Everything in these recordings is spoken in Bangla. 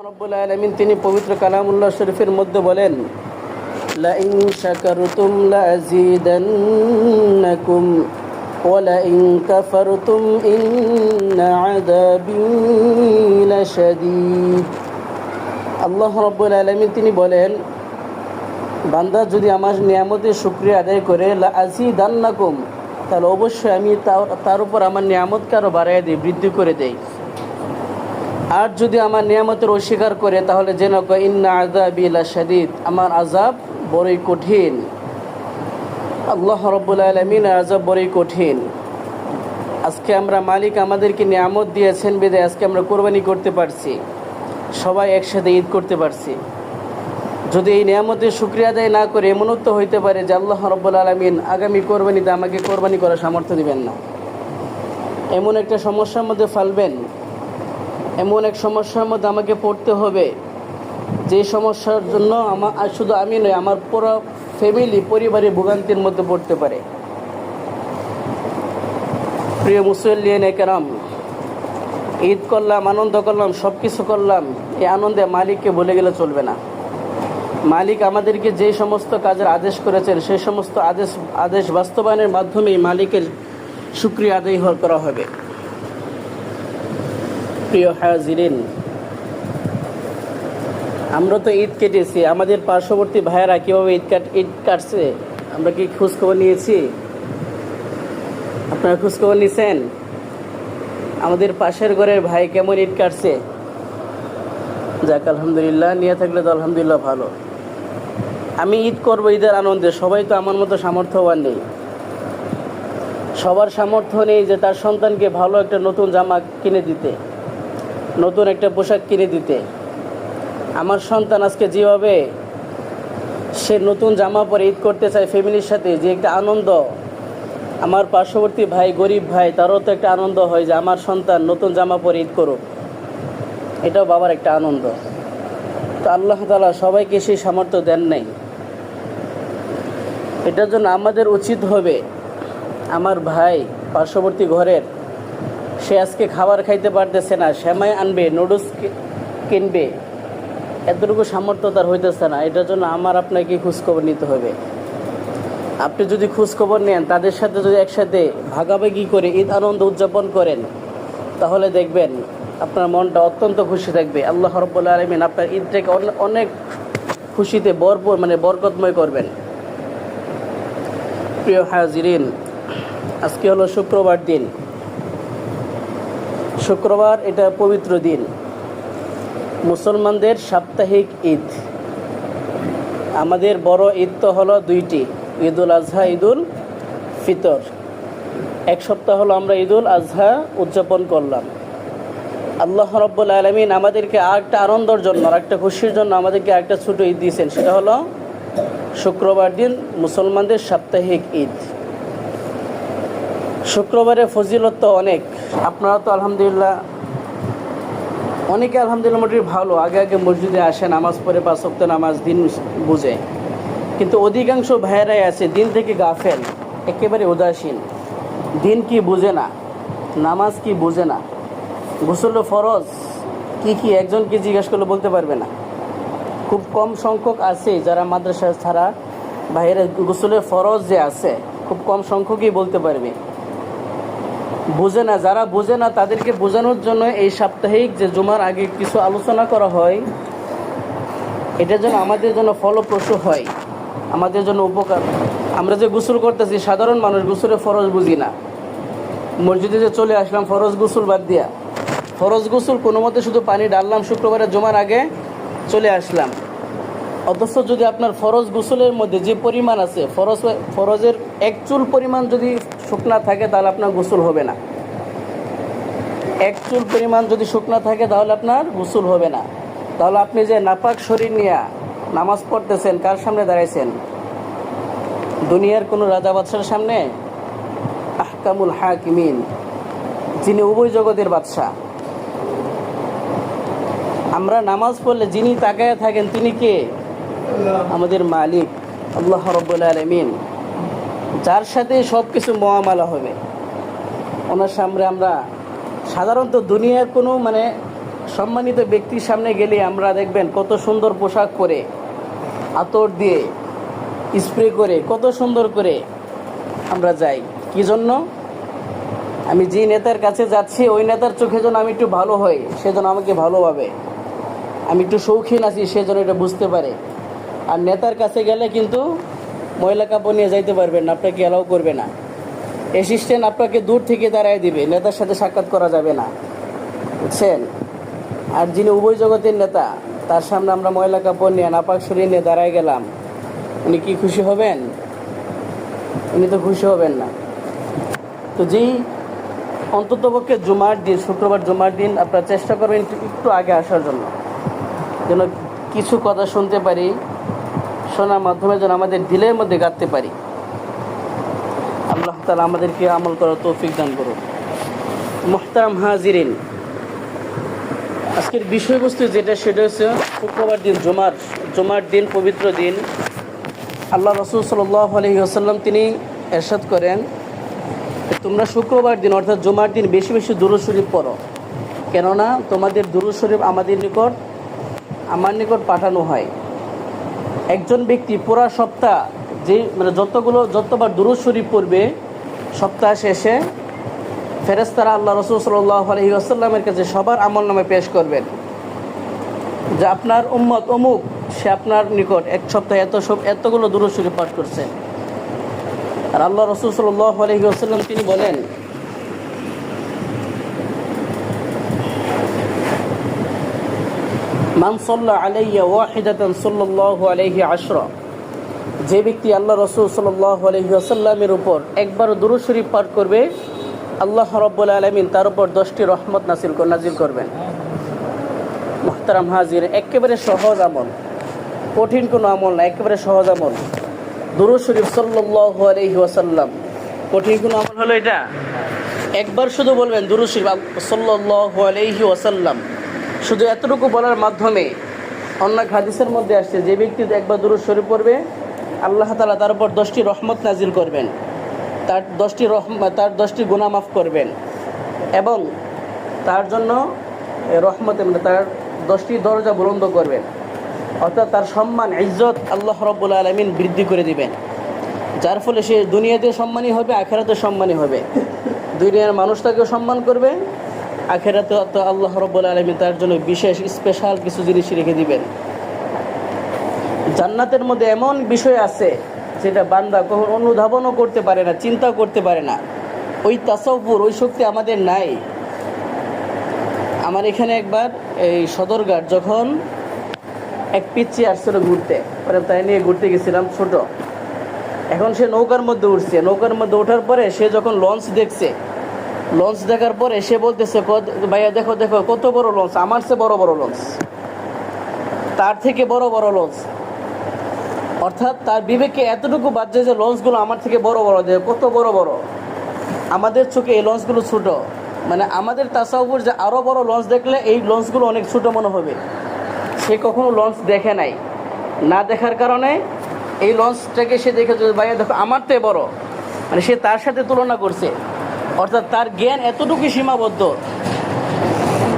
রব্বুল আলমিন তিনি পবিত্র কালামুল্লাহ শরীফের মধ্যে বলেন লাইন শাকারতুম লাযীদান্নাকুম ولئن كفرتم إن عذابي لشديد আল্লাহ রব্বুল আলমিন তিনি বলেন বান্দা যদি আমার নিয়ামতের শুক্রিয়া আদায় করে আজি দান্নাকুম তাহলে অবশ্যই আমি তার- তার উপর আমার নিয়ামতকে আরও বাড়াই দিই বৃদ্ধি করে দেই আর যদি আমার নিয়ামতের অস্বীকার করে, তাহলে যেন ইন্না আজাবি শাদিদ আমার আজাব বড়ই কঠিন। আল্লাহ রব্বুল আলমিন আজাব বড়ই কঠিন। আজকে আমরা মালিক আমাদেরকে নিয়ামত দিয়েছেন বেদে আজকে আমরা কোরবানি করতে পারছি। সবাই একসাথে ঈদ করতে পারছি। যদি এই নিয়ামতের শুক্রিয়া আদায় না করে এমনও তো হইতে পারে যে আল্লাহ রব্বুল আলমিন আগামী কোরবানিতে আমাকে কোরবানি করার সামর্থ্য দিবেন না। এমন একটা সমস্যার মধ্যে ফালবেন। এমন এক সমস্যার মধ্যে আমাকে পড়তে হবে। যে সমস্যার জন্য আমার শুধু আমি নয়, আমার পুরো ফ্যামিলি পরিবারের ভোগান্তির মধ্যে পড়তে পারে। প্রিয় মুসল্লিয়ান একরাম, ঈদ করলাম, আনন্দ করলাম সব কিছু করলাম, এই আনন্দে মালিককে বলে গেলে চলবে না। মালিক আমাদেরকে যে সমস্ত কাজের আদেশ করেছেন সেই সমস্ত আদেশ আদেশ বাস্তবায়নের মাধ্যমেই মালিকের সুক্রিয়া আদায় করা হবে। প্রিয় হাজিরিন, আমরা তো ঈদ কেটেছি। আমাদের পার্শ্ববর্তী ভাইয়েরা কীভাবে ঈদ কাট ঈদ কাটছে? আমরা কি খোঁজখবর নিয়েছি? আপনারা খোঁজখবর নিয়েছেন আমাদের পাশের ঘরের ভাই কেমন ঈদ কাটছে? যাক, আলহামদুলিল্লাহ, নিয়ে থাকলে তো আলহামদুলিল্লাহ ভালো। আমি ঈদ করব ঈদের আনন্দে। সবাই তো আমার মতো সামর্থ্যবান নেই। সবার সামর্থ্য নেই যে তার সন্তানকে ভালো একটা নতুন জামা কিনে দিতে। নতুন একটা পোশাক কিনে দিতে। আমার সন্তান আজকে যেভাবে সে নতুন জামা পরে ঈদ করতে চায় ফ্যামিলির সাথে, যে একটা আনন্দ। আমার পার্শ্ববর্তী ভাই, গরিব ভাই, তারও তো একটা আনন্দ হয় যে আমার সন্তান নতুন জামা পরে ঈদ করুক। এটাও বাবার একটা আনন্দ। তো আল্লাহ তালা সবাইকে সেই সামর্থ্য দেন নাই। এটার জন্য আমাদের উচিত হবে, আমার ভাই পার্শ্ববর্তী ঘরের সে আজকে খাবার খাইতে পারতেছে না শ্যামাই আনবে, নুডলস কিনবে। এতটুকু সামর্থ্য তার হইতেছে না, এটার জন্য আমার আপনাকে খোঁজখবর নিতে হবে। আপনি যদি খোঁজখবর নেন, তাদের সাথে যদি একসাথে ভাগাভাগি করে ঈদ আনন্দ উদযাপন করেন, তাহলে দেখবেন আপনার মনটা অত্যন্ত খুশি থাকবে। আল্লাহ রব্বুল্লা আলমিন আপনার ঈদটাকে অনে- অনেক খুশিতে বরপুর মানে বরকতময় করবেন। প্রিয় হাজিরিন, আজকে হলো শুক্রবার দিন। শুক্রবার এটা পবিত্র দিন। মুসলমানদের সাপ্তাহিক ঈদ। আমাদের বড় ঈদ তো হলো দুইটি, ঈদুল আজহা, ঈদুল ফিতর। এক সপ্তাহ হলো আমরা ঈদুল আজহা উদযাপন করলাম। আল্লাহ রব্বুল আলমিন আমাদেরকে আরেকটা আনন্দের জন্য আর একটা খুশির জন্য আমাদেরকে একটা ছোটো ঈদ দিয়েছেন। সেটা হলো শুক্রবার দিন মুসলমানদের সাপ্তাহিক ঈদ। শুক্রবারে ফজিলত তো অনেক। আপনারা তো আলহামদুলিল্লাহ, অনেকে আলহামদুলিল্লাহ মোটামুটি ভালো, আগে আগে মসজিদে আসে, নামাজ পড়ে পাঁচ সপ্তাহ নামাজ দিন বুঝে। কিন্তু অধিকাংশ ভাইয়েরাই আছে, দিন থেকে গাফেল, একেবারে উদাসীন। দিন কি বুঝে না, নামাজ কি বুঝে না, গোসল ফরজ, কি কি একজনকে জিজ্ঞেস করলে বলতে পারবে না। খুব কম সংখ্যক আছে যারা মাদ্রাসা ছাড়া বাইরে গোসলের ফরজ যে আছে, খুব কম সংখ্যকই বলতে পারবে। বুঝে না, যারা বুঝে না, তাদেরকে বোঝানোর জন্য এই সাপ্তাহিক যে জুমার আগে কিছু আলোচনা করা হয়, এটা যেন আমাদের জন্য ফলপ্রসূ হয়, আমাদের জন্য উপকার। আমরা যে গোসল করতেছি, সাধারণ মানুষ গোসলের ফরজ বুঝি না। মসজিদে যে চলে আসলাম, ফরজ গোসল বাদ দিয়া। ফরজ গোসল কোনো মতে শুধু পানি ডাললাম শুক্রবারে জমার আগে চলে আসলাম। অথচ যদি আপনার ফরজ গোসলের মধ্যে যে পরিমাণ আছে, ফরজ, ফরজের এক চুল পরিমাণ যদি শুকনা থাকে, তাহলে আপনার গোসল হবে না। এক চুল পরিমাণ যদি শুকনা থাকে, তাহলে আপনার গোসল হবে না। তাহলে আপনি যে নাপাক শরীর নিয়ে নামাজ পড়তেছেন, কার সামনে দাঁড়াইছেন? দুনিয়ার কোনো রাজা বাদশার সামনে? আহকামুল হাকিমিন, যিনি উভয় জগতের বাদশাহ। আমরা নামাজ পড়লে যিনি তাকায় থাকেন, তিনি কে? আমাদের মালিক, আল্লাহ রব্বুল আলমিন। যার সাথে সব কিছু মহামালা হবে। ওনার সামনে আমরা সাধারণত দুনিয়ার কোনো মানে সম্মানিত ব্যক্তির সামনে গেলে আমরা দেখবেন কত সুন্দর পোশাক পরে, আতর দিয়ে স্প্রে করে, কত সুন্দর করে আমরা যাই। কি জন্য? আমি যে নেতার কাছে যাচ্ছি, ওই নেতার চোখে যেন আমি একটু ভালো হই, সে যেন আমাকে ভালোভাবে, আমি একটু শৌখিন আছি, সে এটা বুঝতে পারে। আর নেতার কাছে গেলে কিন্তু ময়লা কাপড় নিয়ে যাইতে পারবেন না, আপনাকে অ্যালাউ করবে না। অ্যাসিস্ট্যান্ট আপনাকে দূর থেকে দাঁড়ায় দিবে, নেতার সাথে সাক্ষাৎ করা যাবে না। বুঝছেন? আর যিনি উভয় জগতের নেতা, তার সামনে আমরা ময়লা কাপড় নিয়ে, নাপাক সরিয়ে নিয়ে দাঁড়ায় গেলাম, উনি কি খুশি হবেন? উনি তো খুশি হবেন না। তো যেই অন্ততপক্ষে জুমার দিন, শুক্রবার জুমার দিন আপনারা চেষ্টা করবেন একটু একটু আগে আসার জন্য। যেন কিছু কথা শুনতে পারি। শোনার মাধ্যমে যেন আমাদের দিলের মধ্যে গাঁথতে পারি। আল্লাহ তালা আমাদেরকে আমল করার তৌফিক দান করুন মোহতারাম হাজিরিন, আজকের বিষয়বস্তু যেটা সেটা হচ্ছে শুক্রবার দিন, জুমার জুমার দিন, পবিত্র দিন। আল্লাহ রসুল সাল্লাহ আলহি আসাল্লাম তিনি এরশাদ করেন তোমরা শুক্রবার দিন অর্থাৎ জুমার দিন বেশি বেশি দুরুদ শরীফ পড়ো। কেননা তোমাদের দুরুদ শরীফ আমাদের নিকট, আমার নিকট পাঠানো হয়। একজন ব্যক্তি পুরা সপ্তাহ যে মানে যতগুলো যতবার দুরুদ শরীফ পড়বে, সপ্তাহ শেষে ফেরেস্তারা আল্লাহ রসুল সাল্লাহ আলহি আসাল্লামের কাছে সবার আমল নামে পেশ করবেন। যে আপনার উম্মত অমুক, সে আপনার নিকট এক সপ্তাহে এত সব এতগুলো দুরুদ শরীফ পাঠ করছে। আর আল্লাহ রসুল সাল্লাহ আলহি আসাল্লাম তিনি বলেন মান সাল্লা আলাইয়া ওয়াহিদাতান সাল্লাল্লাহু আলাইহি আশরা। যে ব্যক্তি আল্লাহ রসুল সাল্লাল্লাহু আলাইহি ওয়াসাল্লামের উপর একবার দুরূদ শরীফ পাঠ করবে, আল্লাহ রাব্বুল আলামিন তার উপর দশটি রহমত নাসিল নাজিল করবেন। মুহতারাম হাজির, একেবারে সহজ আমল। কঠিন কোনো আমল না, একেবারে সহজ আমল। দুরূদ শরীফ সাল্লাল্লাহু আলাইহি ওয়াসাল্লাম। কঠিন কোনো আমল হলো এটা? একবার শুধু বলবেন, দুরূদ শরীফ সাল্লাল্লাহু আলাইহি ওয়াসাল্লাম। শুধু এতটুকু বলার মাধ্যমে অন্য হাদিসের মধ্যে আসছে, যে ব্যক্তি একবার দুরূদ শরীফ পড়বে, আল্লাহ তাআলা তার উপর দশটি রহমত নাজিল করবেন। তার দশটি রহম, তার দশটি গুণা মাফ করবেন। এবং তার জন্য রহমতে মানে তার দশটি দরজা বুলন্দ করবেন। অর্থাৎ তার সম্মান, ইজ্জত আল্লাহ রব্বুল আলমিন বৃদ্ধি করে দিবেন। যার ফলে সে দুনিয়াতে সম্মানী হবে, আখেরাতে সম্মানী হবে। দুনিয়ার মানুষ তাকেও সম্মান করবে আখেরাতে তো আল্লাহ রব্বুল আলমিন তার জন্য বিশেষ স্পেশাল কিছু জিনিস রেখে দিবেন। জান্নাতের মধ্যে এমন বিষয় আছে, যেটা বান্দা কখন অনুধাবনও করতে পারে না, চিন্তাও করতে পারে না। ওই তাসাউপুর ওই শক্তি আমাদের নাই। আমার এখানে একবার এই সদরঘাট যখন এক পিচ্ছি আসছিল ঘুরতে, পরে তাই নিয়ে ঘুরতে গেছিলাম ছোট। এখন সে নৌকার মধ্যে উঠছে, নৌকার মধ্যে ওঠার পরে সে যখন লঞ্চ দেখছে লঞ্চ দেখার পরে সে বলতেছে ভাইয়া, দেখো দেখো, কত বড় লঞ্চ আমার চেয়ে বড় বড় লঞ্চ তার থেকে বড় বড় লঞ্চ অর্থাৎ তার বিবেকে এতটুকু বাজছে যে লঞ্চগুলো আমার থেকে বড় বড় দেখে কত বড় বড়। আমাদের চোখে এই লঞ্চগুলো ছোট। মানে আমাদের তাসাউপুর যে আরও বড় লঞ্চ দেখলে এই লঞ্চগুলো অনেক ছোট মনে হবে। সে কখনো লঞ্চ দেখে নাই। না দেখার কারণে এই লঞ্চটাকে সে দেখে ভাইয়া, দেখো, আমার থেকে বড়। মানে সে তার সাথে তুলনা করছে। অর্থাৎ তার জ্ঞান এতটুকু সীমাবদ্ধ,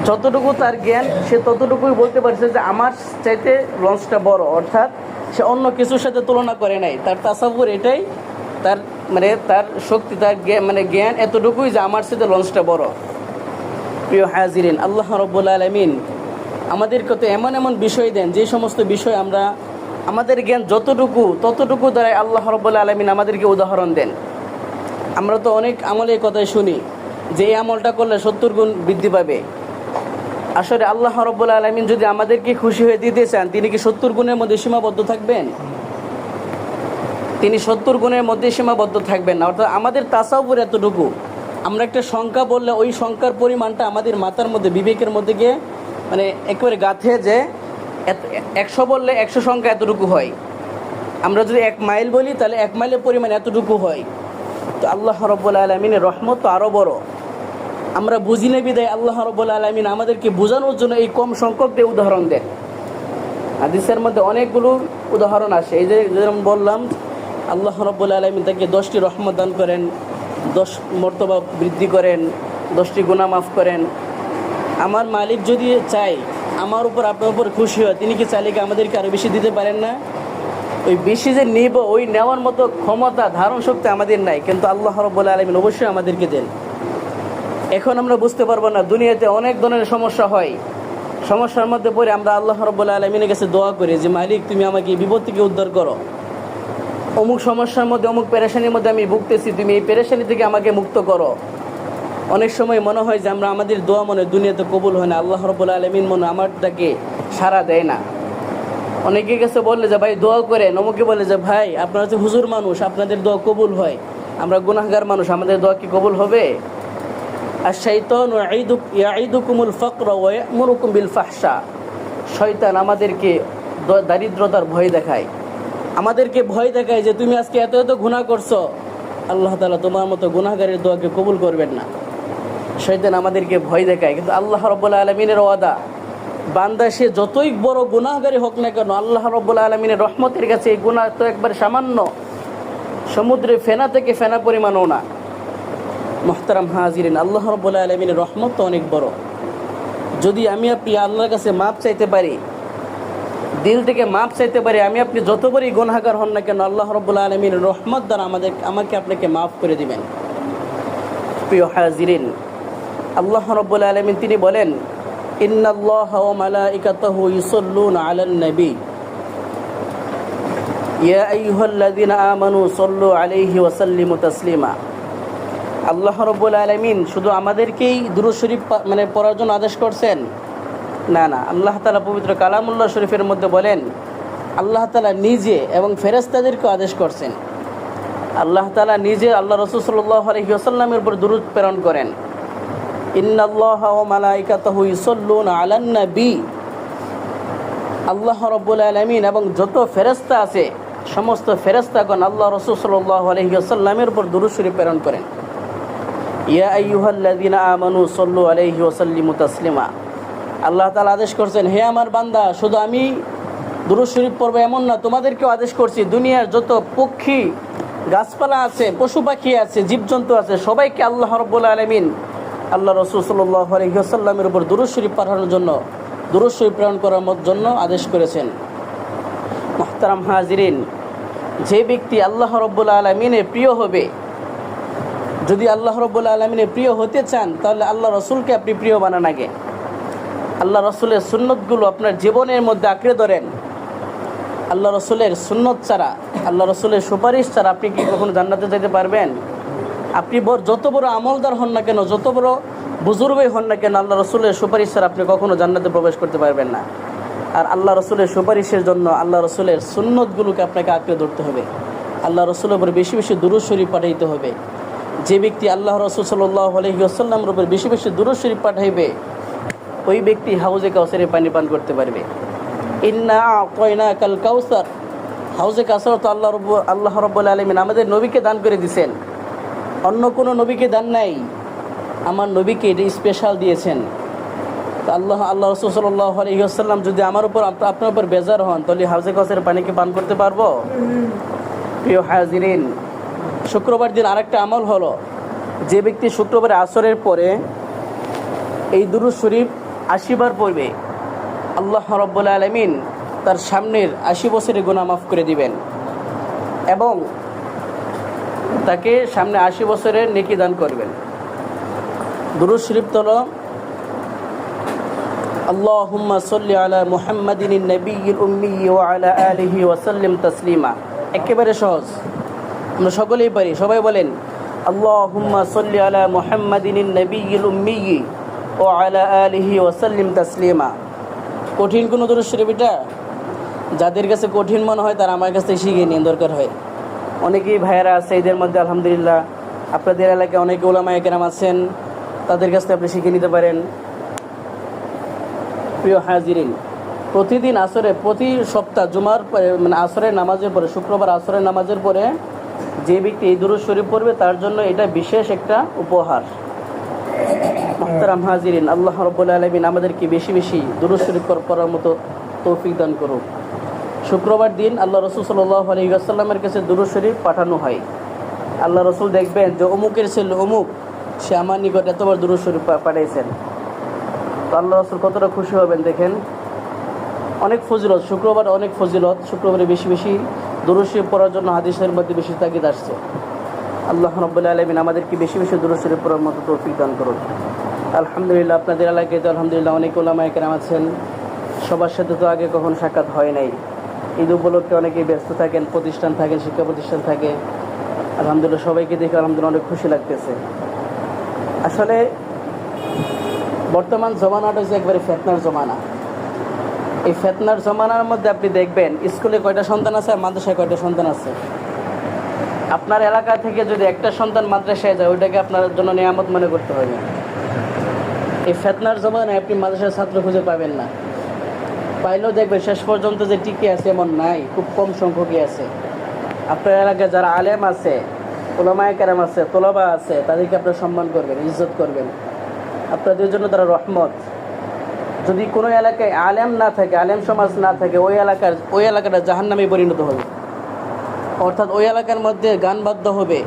যতটুকু তার জ্ঞান, সে ততটুকুই বলতে পারছে যে আমার চাইতে লঞ্চটা বড়। অর্থাৎ সে অন্য কিছুর সাথে তুলনা করে নাই। তার তাসাবুর এটাই, তার মানে তার শক্তি, তার মানে জ্ঞান এতটুকুই যে আমার সাথে লঞ্চটা বড়। প্রিয় হাজিরিন, আল্লাহ রব্বুল আলমিন আমাদেরকে তো এমন এমন বিষয় দেন, যে সমস্ত বিষয় আমরা, আমাদের জ্ঞান যতটুকু, ততটুকু দ্বারাই আল্লাহ রব্বুল আলমিন আমাদেরকে উদাহরণ দেন। আমরা তো অনেক আমলের কথাই শুনি যে এই আমলটা করলে সত্তর গুণ বৃদ্ধি পাবে। আসলে আল্লাহ রব্বুল আলমিন যদি আমাদেরকে খুশি হয়ে দিতে চান, তিনি কি সত্তর গুণের মধ্যে সীমাবদ্ধ থাকবেন? তিনি সত্তর গুণের মধ্যে সীমাবদ্ধ থাকবেন না। অর্থাৎ আমাদের তাসাউপুর এতটুকু। আমরা একটা সংখ্যা বললে ওই সংখ্যার পরিমাণটা আমাদের মাথার মধ্যে, বিবেকের মধ্যে গিয়ে মানে একেবারে গাঁথে যে একশো বললে একশো সংখ্যা এতটুকু হয়। আমরা যদি এক মাইল বলি, তাহলে এক মাইলের পরিমাণ এতটুকু হয়। তো আল্লাহ রব্বুল আলমিনের রহমত তো আরও বড়। আমরা বুঝি না বিদায়, আল্লাহ রব্বুল আলমিন আমাদেরকে বোঝানোর জন্য এই কম সংখ্যক দিয়ে উদাহরণ দেন। হাদিসের মধ্যে অনেকগুলো উদাহরণ আসে এই যে যেরকম বললাম, আল্লাহ রব্বুল আলমিন তাকে দশটি রহমত দান করেন, দশ মর্তবা বৃদ্ধি করেন, দশটি গুণা মাফ করেন। আমার মালিক যদি চাই আমার উপর আপনার উপর খুশি হয়, তিনি কি চাইলে আমাদেরকে আরও বেশি দিতে পারেন না? ওই বেশি যে নিব, ওই নেওয়ার মতো ক্ষমতা, ধারণ শক্তি আমাদের নাই। কিন্তু আল্লাহ রব্বুল আলমিন অবশ্যই আমাদেরকে দেন। এখন আমরা বুঝতে পারব না, দুনিয়াতে অনেক ধরনের সমস্যা হয়। সমস্যার মধ্যে পড়ে আমরা আল্লাহ রব্বুল্লা আলমিনের কাছে দোয়া করি যে, মালিক, তুমি আমাকে বিপদ থেকে উদ্ধার করো। অমুক সমস্যার মধ্যে, অমুক পেরেশানির মধ্যে আমি ভুগতেছি, তুমি এই পেরেশানি থেকে আমাকে মুক্ত করো। অনেক সময় মনে হয় যে, আমরা আমাদের দোয়া মনে দুনিয়াতে কবুল হয় না, আল্লাহ রব্বুল্লা আলমিন মনে আমারটাকে সারা দেয় না। অনেকের কাছে বললে যে, ভাই, দোয়া করে নমকে বলে যে, ভাই, আপনারা হচ্ছে হুজুর মানুষ, আপনাদের দোয়া কবুল হয়। আমরা গুনাহগার মানুষ, আমাদের দোয়া কি কবুল হবে? আর শৈতন ইয়াঈদুকুমুল ফকর ওয়ামুরুকুম বিল ফাহশা। শয়তান আমাদেরকে দারিদ্রতার ভয় দেখায়। আমাদেরকে ভয় দেখায় যে, তুমি আজকে এত এত গুনাহ করছ। আল্লাহ তালা তোমার মতো গুনাহগারের দোয়াকে কবুল করবেন না। শয়তান আমাদেরকে ভয় দেখায়, কিন্তু আল্লাহ রব্বুল আলমিনের ওয়াদা বান্দা, সে যতই বড় গুনাহগারী হোক না কেন, আল্লাহ রব্বুল আলমিনের রহমতের কাছে এই গুনাহ তো একবার সামান্য সমুদ্রে ফেনা থেকে ফেনা পরিমাণও না। মোহতারাম হাজিরিন, আল্লাহ রব্বুল আলমিনের রহমত তো অনেক বড়। যদি আমি আপনি আল্লাহর কাছে মাপ চাইতে পারি, দিল থেকে মাপ চাইতে পারি, আমি আপনি যতবারই গুনাহগার হন না কেন, আল্লাহ রব্বুল আলমিনের রহমত দ্বারা আমাদের, আমাকে আপনাকে মাফ করে দিবেন। প্রিয় হাজিরিন, আল্লাহ রব্বুল আলমিন তিনি বলেন ইন্নাল্লাহ ওয়া মালাইকাতাহু ইউসাল্লুনা আলান নবী ইয়া আইয়ুহাল্লাযীনা আমানু সাল্লু আলাইহি ওয়া সাল্লিমু তাসলিমা আল্লাহ রব্বুল আলমিন শুধু আমাদেরকেই দুরূদ শরীফ মানে পড়ার জন্য আদেশ করছেন? না না। আল্লাহ তালা পবিত্র কালামুল্লাহ শরীফের মধ্যে বলেন, আল্লাহ তালা নিজে এবং ফেরেস্তাদেরকেও আদেশ করছেন। আল্লাহ তালা নিজে আল্লাহ রসুল সাল্লাহ আলহি আসাল্লামের উপর দুরুদ প্রেরণ করেন। ইন্নাল্লাহ ও মালাইকাতাহু ইউসাল্লুন আলান নবী। আল্লাহ রব্বুল আলমিন এবং যত ফেরেস্তা আছে, সমস্ত ফেরেস্তাগণ আল্লাহ রসুল সাল্লাহ আলহি আসাল্লামের উপর দুরুদ শরীফ প্রেরণ করেন। ইয়া আইয়ুহাল্লাযীনা আমানু সাল্লু আলাইহি ওয়া সাল্লিমু তাসলিমা। আল্লাহ তাআলা আদেশ করছেন, হে আমার বান্দা, শুধু আমি দুরূদ শরীফ পড়ব এমন না, তোমাদেরকেও আদেশ করছি, দুনিয়ার যত পক্ষী, গাছপালা আছে, পশু পাখি আছে, জীবজন্তু আছে, সবাইকে আল্লাহ রব্বুল আলামিন আল্লাহ রসুল উপর দুরূদ শরীফ পাঠানোর জন্য দুরূদ শরীফ প্রেরণ করার জন্য আদেশ করেছেন। মোহতারাম হাজিরিন, যে ব্যক্তি আল্লাহ রব্বুল আলমিনের প্রিয় হবে, যদি আল্লাহ রব্বুল আলমিনের প্রিয় হতে চান, তাহলে আল্লাহ রসুলকে আপনি প্রিয় বানান আগে। আল্লাহ রসুলের সুন্নতগুলো আপনার জীবনের মধ্যে আঁকড়ে ধরেন। আল্লাহ রসুলের সুন্নত ছাড়া, আল্লাহ রসুলের সুপারিশ ছাড়া আপনি কি কখনো জান্নাতে যেতে পারবেন? আপনি যত বড় আমলদার হন না কেন, যত বড় বুজুর্গই হন না কেন, আল্লাহ রসুলের সুপারিশ ছাড়া আপনি কখনো জান্নাতে প্রবেশ করতে পারবেন না। আর আল্লাহ রসুলের সুপারিশের জন্য আল্লাহ রসুলের সুন্নতগুলোকে আপনাকে আঁকড়ে ধরতে হবে। আল্লাহ রসুলের উপর বেশি বেশি দুরুদ পাঠাইতে হবে। যে ব্যক্তি আল্লাহ রসুল সাল্লাহ আলহিউসাল্লামের উপর বেশি বেশি দুরুদ পাঠাইবে, ওই ব্যক্তি হাউজে কাউসারে পানি পান করতে পারবে। ইন্না কয়না কাল কাউসার। হাউজে কাউসার তো আল্লাহ রব আল্লাহ রব্বুল আলমিন আমাদের নবীকে দান করে দিছেন। অন্য কোনো নবীকে দান নাই। আমার নবীকে এটা স্পেশাল দিয়েছেন। আল্লাহ আল্লাহ রসুল সাল্লাহ আলহিউসাল্লাম যদি আমার উপর, আপ- আপনার উপর বেজার হন, তাহলে হাউজে কাউসারের পানিকে পান করতে পারব? প্রিয় হাজিরিন, শুক্রবার দিন আরেকটা আমল হলো, যে ব্যক্তি শুক্রবার আসরের পরে এই দুরুদ শরীফ আশিবার পড়বে, আল্লাহ রব্বুল আলমিন তার সামনের আশি বছরের গুণা মাফ করে দিবেন। এবং তাকে সামনে আশি বছরের নেকি দান করবেন। দুরুদ শরীফ তল আলিহি তাসলিমা। একেবারে সহজ। আমরা সকলেই পারি, সবাই বলেন সাল্লি আলা আলিহি তাসলিমা। কঠিন কোনো দুরুদ শরীফ এটা? যাদের কাছে কঠিন মনে হয় তারা আমার কাছে শিখে নিন, দরকার হয়। অনেকেই ভাইয়েরা আছে, এদের মধ্যে আলহামদুলিল্লাহ। আপনাদের এলাকায় অনেকে ওলামা একরাম আছেন, তাদের কাছ থেকে আপনি শিখে নিতে পারেন। প্রিয় হাজিরিন, প্রতিদিন আসরে, প্রতি সপ্তাহ জুমার পরে মানে আসরের নামাজের পরে, শুক্রবার আসরের নামাজের পরে যে ব্যক্তি এই দুরুদ শরীফ পড়বে, তার জন্য এটা বিশেষ একটা উপহার। মোহতারাম হাজিরিন, আল্লাহ রব্বুল আলমিন আমাদেরকে বেশি বেশি দুরুদ শরীফ কর- করার মতো তৌফিক দান করুক। শুক্রবার দিন আল্লাহ রসুল সাল্লাহ আলহিউসাল্লামের কাছে দুরুদ শরীফ পাঠানো হয়। আল্লাহ রসুল দেখবেন যে অমুকের ছেলে অমুক, সে আমার নিকট এতবার দুরুদ শরীফ পা- পাঠাইছেন। তো আল্লাহ রসুল কতটা খুশি হবেন দেখেন? অনেক ফজিলত, শুক্রবার অনেক ফজিলত, শুক্রবারে বেশি বেশি দুরুশি পড়ার জন্য হাদিসের মধ্যে বেশি তাগিদ আসছে। আল্লাহ রব্বুল আলমিন আমাদেরকে বেশি বেশি দুরুশির পড়ার মতো তৌফিক দান করুন। আলহামদুলিল্লাহ, আপনাদের এলাকায় তো আলহামদুলিল্লাহ অনেক ওলামায় কেরাম আছেন। সবার সাথে তো আগে কখন সাক্ষাৎ হয় নাই। ঈদ উপলক্ষে অনেকেই ব্যস্ত থাকেন, প্রতিষ্ঠান থাকেন শিক্ষা প্রতিষ্ঠান থাকে। আলহামদুলিল্লাহ সবাইকে দেখে আলহামদুলিল্লাহ অনেক খুশি লাগতেছে। আসলে বর্তমান জমানাটা হচ্ছে একবারে ফেতনার জমানা। এই ফেতনার জমানার মধ্যে আপনি দেখবেন, স্কুলে কয়টা সন্তান আছে আর মাদ্রাসায় কয়টা সন্তান আছে? আপনার এলাকা থেকে যদি একটা সন্তান মাদ্রাসায় যায়, ওইটাকে আপনার জন্য নিয়ামত মনে করতে হবে। এই ফেতনার জমানায় আপনি মাদ্রাসার ছাত্র খুঁজে পাবেন না। পাইলেও দেখবে শেষ পর্যন্ত যে টিকে আছে এমন নাই, খুব কম সংখ্যকই আছে। আপনার এলাকায় যারা আলেম আছে, ওলামায় কেরাম আছে, তোলাবা আছে, তাদেরকে আপনার সম্মান করবেন, ইজ্জত করবেন। আপনাদের জন্য তারা রহমত। যদি কোনো এলাকায় আলেম না থাকে, আলেম সমাজ না থাকে, ওই এলাকার, ওই এলাকাটা জাহান্নামে পরিণত হবে। অর্থাৎ ওই এলাকার মধ্যে গান বাদ্য হবে,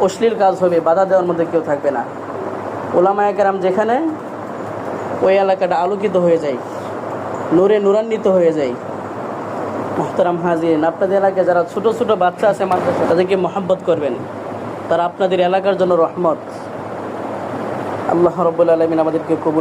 অশ্লীল কাজ হবে, বাধা দেওয়ার মধ্যে কেউ থাকবে না। ওলামায় কেরাম যেখানে, ওই এলাকাটা আলোকিত হয়ে যায়। নূরে নূরান্বিত হয়ে যায়। মোহতারাম হাজিন আপনাদের এলাকায় যারা ছোট ছোট বাচ্চা আছে, মাদ্রাসা, তাদেরকে মহাব্বত করবেন। তারা আপনাদের এলাকার জন্য রহমত। আল্লাহ রব্বুল আলমিন আমাদেরকে কবুল